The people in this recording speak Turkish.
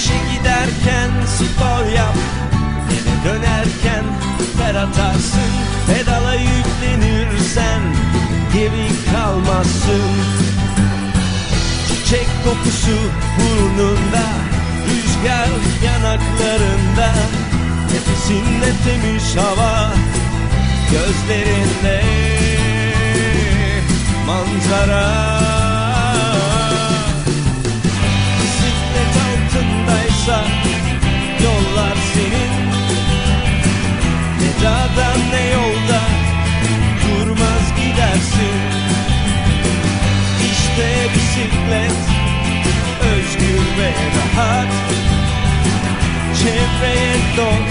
İşe giderken spor yap Eve dönerken ter atarsın. Pedala yüklenirsen geri kalmazsın. Çiçek kokusu burnunda Rüzgar yanaklarında. Nefesinle temiz hava Gözlerinde. Manzara. Dağda ne yolda durmaz gidersin. İşte bisiklet özgür ve rahat. Çevreye dost